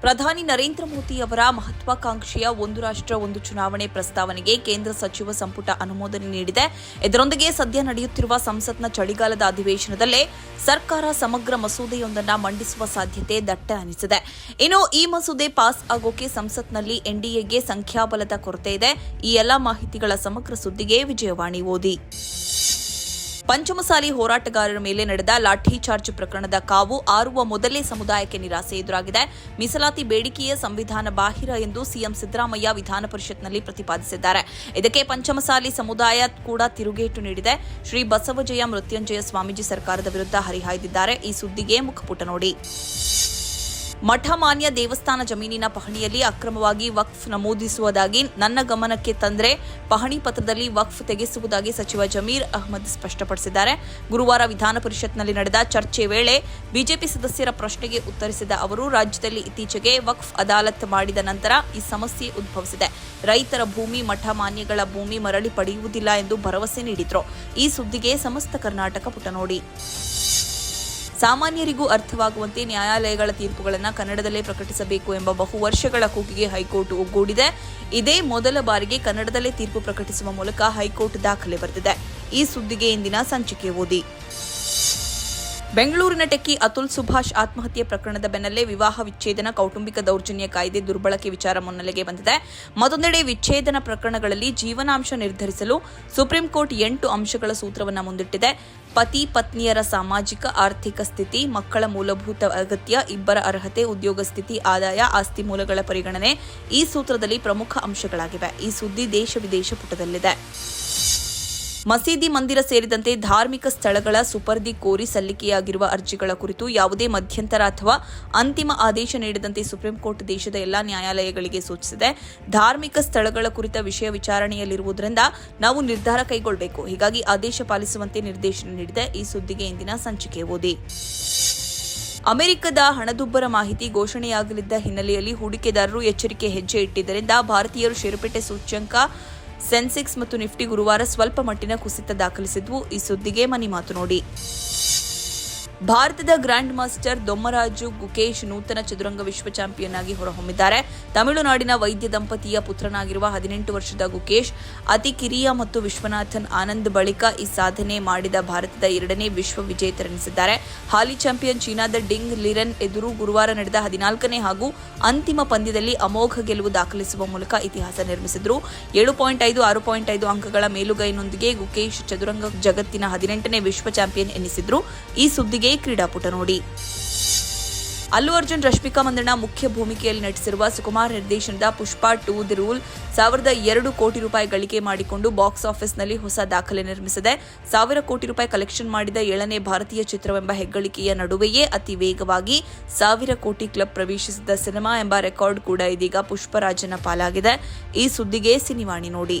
ಪ್ರಧಾನಿ ನರೇಂದ್ರ ಮೋದಿ ಅವರ ಮಹತ್ವಾಕಾಂಕ್ಷೆಯ ಒಂದು ರಾಷ್ಟ್ರ, ಒಂದು ಚುನಾವಣೆ ಪ್ರಸ್ತಾವನೆಗೆ ಕೇಂದ್ರ ಸಚಿವ ಸಂಪುಟ ಅನುಮೋದನೆ ನೀಡಿದೆ. ಇದರೊಂದಿಗೆ ಸದ್ಯ ನಡೆಯುತ್ತಿರುವ ಸಂಸತ್ನ ಚಳಿಗಾಲದ ಅಧಿವೇಶನದಲ್ಲೇ ಸರ್ಕಾರ ಸಮಗ್ರ ಮಸೂದೆಯೊಂದನ್ನು ಮಂಡಿಸುವ ಸಾಧ್ಯತೆ ದಟ್ಟ ಅನಿಸಿದೆ. ಇನ್ನು ಈ ಮಸೂದೆ ಪಾಸ್ ಆಗೋಕೆ ಸಂಸತ್ನಲ್ಲಿ ಎನ್ಡಿಎಗೆ ಸಂಖ್ಯಾಬಲದ ಕೊರತೆ ಇದೆ. ಈ ಎಲ್ಲ ಮಾಹಿತಿಗಳ ಸಮಗ್ರ ಸುದ್ದಿಗೆ ವಿಜಯವಾಣಿ ಓದಿ. ಪಂಚಮಸಾಲಿ ಹೋರಾಟಗಾರರ ಮೇಲೆ ನಡೆದ ಲಾಠಿ ಚಾರ್ಜ್ ಪ್ರಕರಣದ ಕಾವು ಆರುವ ಮೊದಲೇ ಸಮುದಾಯಕ್ಕೆ ನಿರಾಸೆ ಎದುರಾಗಿದೆ. ಮೀಸಲಾತಿ ಬೇಡಿಕೆಯೇ ಸಂವಿಧಾನ ಬಾಹಿರ ಎಂದು ಸಿಎಂ ಸಿದ್ದರಾಮಯ್ಯ ವಿಧಾನ ಪರಿಷತ್ನಲ್ಲಿ ಪ್ರತಿಪಾದಿಸಿದ್ದಾರೆ. ಇದಕ್ಕೆ ಪಂಚಮಸಾಲಿ ಸಮುದಾಯ ಕೂಡ ತಿರುಗೇಟು ನೀಡಿದೆ. ಶ್ರೀ ಬಸವಜಯ ಮೃತ್ಯುಂಜಯ ಸ್ವಾಮೀಜಿ ಸರ್ಕಾರದ ವಿರುದ್ಧ ಹರಿಹಾಯ್ದಿದ್ದಾರೆ. ಈ ಸುದ್ದಿಗೆ ಮುಖಪುಟ ನೋಡಿ. ಮಠಮಾನ್ಯ ದೇವಸ್ಥಾನ ಜಮೀನಿನ ಪಹಣಿಯಲ್ಲಿ ಅಕ್ರಮವಾಗಿ ವಕ್ಫ್ ನಮೂದಿಸುವುದಾಗಿ ನನ್ನ ಗಮನಕ್ಕೆ ತಂದರೆ ಪಹಣಿ ಪತ್ರದಲ್ಲಿ ವಕ್ಫ್ ತೆಗೆಸುವುದಾಗಿ ಸಚಿವ ಜಮೀರ್ ಅಹ್ಮದ್ ಸ್ಪಷ್ಟಪಡಿಸಿದ್ದಾರೆ. ಗುರುವಾರ ವಿಧಾನ ಪರಿಷತ್ನಲ್ಲಿ ನಡೆದ ಚರ್ಚೆ ವೇಳೆ ಬಿಜೆಪಿ ಸದಸ್ಯರ ಪ್ರಶ್ನೆಗೆ ಉತ್ತರಿಸಿದ ಅವರು, ರಾಜ್ಯದಲ್ಲಿ ಇತ್ತೀಚೆಗೆ ವಕ್ಫ್ ಅದಾಲತ್ ಮಾಡಿದ ನಂತರ ಈ ಸಮಸ್ಯೆ ಉದ್ಭವಿಸಿದೆ. ರೈತರ ಭೂಮಿ ಮಠಮಾನ್ಯಗಳ ಭೂಮಿ ಮರಳಿ ಪಡೆಯುವುದಿಲ್ಲ ಎಂದು ಭರವಸೆ ನೀಡಿದ್ರು. ಈ ಸುದ್ದಿಗೆ ಸಮಸ್ತ ಕರ್ನಾಟಕ ಪುಟ ನೋಡಿ ಸಾಮಾನ್ಯರಿಗೂ ಅರ್ಥವಾಗುವಂತೆ ನ್ಯಾಯಾಲಯಗಳ ತೀರ್ಪುಗಳನ್ನು ಕನ್ನಡದಲ್ಲೇ ಪ್ರಕಟಿಸಬೇಕು ಎಂಬ ಬಹು ವರ್ಷಗಳ ಕೂಗಿಗೆ ಹೈಕೋರ್ಟ್ ಒಗ್ಗೂಡಿದೆ. ಇದೇ ಮೊದಲ ಬಾರಿಗೆ ಕನ್ನಡದಲ್ಲೇ ತೀರ್ಪು ಪ್ರಕಟಿಸುವ ಮೂಲಕ ಹೈಕೋರ್ಟ್ ದಾಖಲೆ ಬರೆದಿದೆ. ಈ ಸುದ್ದಿಗೆ ಇಂದಿನ ಸಂಚಿಕೆ ಓದಿ. ಬೆಂಗಳೂರಿನ ಟೆಕ್ಕಿ ಅತುಲ್ ಸುಭಾಷ್ ಆತ್ಮಹತ್ಯೆ ಪ್ರಕರಣದ ಬೆನ್ನಲ್ಲೇ ವಿವಾಹ ವಿಚ್ಛೇದನ ಕೌಟುಂಬಿಕ ದೌರ್ಜನ್ಯ ಕಾಯ್ದೆ ದುರ್ಬಳಕೆ ವಿಚಾರ ಮುನ್ನೆಲೆಗೆ ಬಂದಿದೆ. ಮತ್ತೊಂದೆಡೆ ವಿಚ್ಛೇದನ ಪ್ರಕರಣಗಳಲ್ಲಿ ಜೀವನಾಂಶ ನಿರ್ಧರಿಸಲು ಸುಪ್ರೀಂ ಕೋರ್ಟ್ ಎಂಟು ಅಂಶಗಳ ಸೂತ್ರವನ್ನು ಮುಂದಿಟ್ಟಿದೆ. ಪತಿ, ಪತ್ನಿಯರ ಸಾಮಾಜಿಕ, ಆರ್ಥಿಕ ಸ್ಥಿತಿ, ಮಕ್ಕಳ ಮೂಲಭೂತ ಅಗತ್ಯ, ಇಬ್ಬರ ಅರ್ಹತೆ, ಉದ್ಯೋಗ ಸ್ಥಿತಿ, ಆದಾಯ, ಆಸ್ತಿ ಮೂಲಗಳ ಪರಿಗಣನೆ ಈ ಸೂತ್ರದಲ್ಲಿ ಪ್ರಮುಖ ಅಂಶಗಳಾಗಿವೆ. ಈ ಸುದ್ದಿ ದೇಶ ವಿದೇಶ ಪುಟದಲ್ಲಿದೆ. ಮಸೀದಿ ಮಂದಿರ ಸೇರಿದಂತೆ ಧಾರ್ಮಿಕ ಸ್ಥಳಗಳ ಸುಪರ್ದಿ ಕೋರಿ ಸಲ್ಲಿಕೆಯಾಗಿರುವ ಅರ್ಜಿಗಳ ಕುರಿತು ಯಾವುದೇ ಮಧ್ಯಂತರ ಅಥವಾ ಅಂತಿಮ ಆದೇಶ ನೀಡದಂತೆ ಸುಪ್ರೀಂ ಕೋರ್ಟ್ ದೇಶದ ಎಲ್ಲಾ ನ್ಯಾಯಾಲಯಗಳಿಗೆ ಸೂಚಿಸಿದೆ. ಧಾರ್ಮಿಕ ಸ್ಥಳಗಳ ಕುರಿತ ವಿಷಯ ವಿಚಾರಣೆಯಲ್ಲಿರುವುದರಿಂದ ನಾವು ನಿರ್ಧಾರ ಕೈಗೊಳ್ಳಬೇಕು. ಹೀಗಾಗಿ ಆದೇಶ ಪಾಲಿಸುವಂತೆ ನಿರ್ದೇಶನ ನೀಡಿದೆ. ಈ ಸುದ್ದಿಗೆ ಇಂದಿನ ಸಂಚಿಕೆ ಓದಿ. ಅಮೆರಿಕದ ಹಣದುಬ್ಬರ ಮಾಹಿತಿ ಘೋಷಣೆಯಾಗಲಿದ್ದ ಹಿನ್ನೆಲೆಯಲ್ಲಿ ಹೂಡಿಕೆದಾರರು ಎಚ್ಚರಿಕೆ ಹೆಜ್ಜೆ ಇಟ್ಟಿದ್ದರಿಂದ ಭಾರತೀಯರು ಷೇರುಪೇಟೆ ಸೂಚ್ಯಂಕ ಸೆನ್ಸೆಕ್ಸ್ ಮತ್ತು ನಿಫ್ಟಿ ಗುರುವಾರ ಸ್ವಲ್ಪ ಮಟ್ಟಿನ ಕುಸಿತ ದಾಖಲಿಸಿದ್ವು. ಈ ಸುದ್ದಿಗೆ ಮನಿ ಮಾತು ನೋಡಿ. ಭಾರತದ ಗ್ರ್ಯಾಂಡ್ ಮಾಸ್ಟರ್ ದೊಮ್ಮರಾಜು ಗುಕೇಶ್ ನೂತನ ಚದುರಂಗ ವಿಶ್ವ ಚಾಂಪಿಯನ್ ಆಗಿ ಹೊರಹೊಮ್ಮಿದ್ದಾರೆ. ತಮಿಳುನಾಡಿನ ವೈದ್ಯ ದಂಪತಿಯ ಪುತ್ರನಾಗಿರುವ ಹದಿನೆಂಟು ವರ್ಷದ ಗುಕೇಶ್, ಅತಿ ಕಿರಿಯ ಮತ್ತು ವಿಶ್ವನಾಥನ್ ಆನಂದ್ ಬಳಿಕ ಈ ಸಾಧನೆ ಮಾಡಿದ ಭಾರತದ ಎರಡನೇ ವಿಶ್ವ ವಿಜೇತರೆನಿಸಿದ್ದಾರೆ. ಹಾಲಿ ಚಾಂಪಿಯನ್ ಚೀನಾದ ಡಿಂಗ್ ಲಿರನ್ ಎದುರು ಗುರುವಾರ ನಡೆದ ಹದಿನಾಲ್ಕನೇ ಹಾಗೂ ಅಂತಿಮ ಪಂದ್ಯದಲ್ಲಿ ಅಮೋಘ ಗೆಲುವು ದಾಖಲಿಸುವ ಮೂಲಕ ಇತಿಹಾಸ ನಿರ್ಮಿಸಿದ್ರು. ಏಳು ಪಾಯಿಂಟ್ ಐದು, ಆರು ಪಾಯಿಂಟ್ ಐದು ಅಂಕಗಳ ಮೇಲುಗೈನೊಂದಿಗೆ ಗುಕೇಶ್ ಚದುರಂಗ ಜಗತ್ತಿನ ಹದಿನೆಂಟನೇ ವಿಶ್ವ ಚಾಂಪಿಯನ್ ಎನಿಸಿದ್ರು. ಈ ಸುದ್ದಿಗೆ ಕ್ರೀಡಾಪುಟ ನೋಡಿ. ಅಲ್ಲು ಅರ್ಜುನ್, ರಶ್ಮಿಕಾ ಮಂದಣ್ಣ ಮುಖ್ಯ ಭೂಮಿಕೆಯಲ್ಲಿ ನಟಿಸಿರುವ ಸುಕುಮಾರ್ ನಿರ್ದೇಶನದ ಪುಷ್ಪಾ ಟೂ ದಿ ರೂಲ್ ಸಾವಿರದ ಎರಡು ಕೋಟಿ ರೂಪಾಯಿ ಗಳಿಕೆ ಮಾಡಿಕೊಂಡು ಬಾಕ್ಸ್ ಆಫೀಸ್ನಲ್ಲಿ ಹೊಸ ದಾಖಲೆ ನಿರ್ಮಿಸಿದೆ. ಸಾವಿರ ಕೋಟಿ ರೂಪಾಯಿ ಕಲೆಕ್ಷನ್ ಮಾಡಿದ ಏಳನೇ ಭಾರತೀಯ ಚಿತ್ರವೆಂಬ ಹೆಗ್ಗಳಿಕೆಯ ನಡುವೆಯೇ ಅತಿ ವೇಗವಾಗಿ ಸಾವಿರ ಕೋಟಿ ಕ್ಲಬ್ ಪ್ರವೇಶಿಸಿದ ಸಿನಿಮಾ ಎಂಬ ರೆಕಾರ್ಡ್ ಕೂಡ ಇದೀಗ ಪುಷ್ಪರಾಜನ ಪಾಲಾಗಿದೆ. ಈ ಸುದ್ದಿಗೆ ಸಿನಿವಾಣಿ ನೋಡಿ.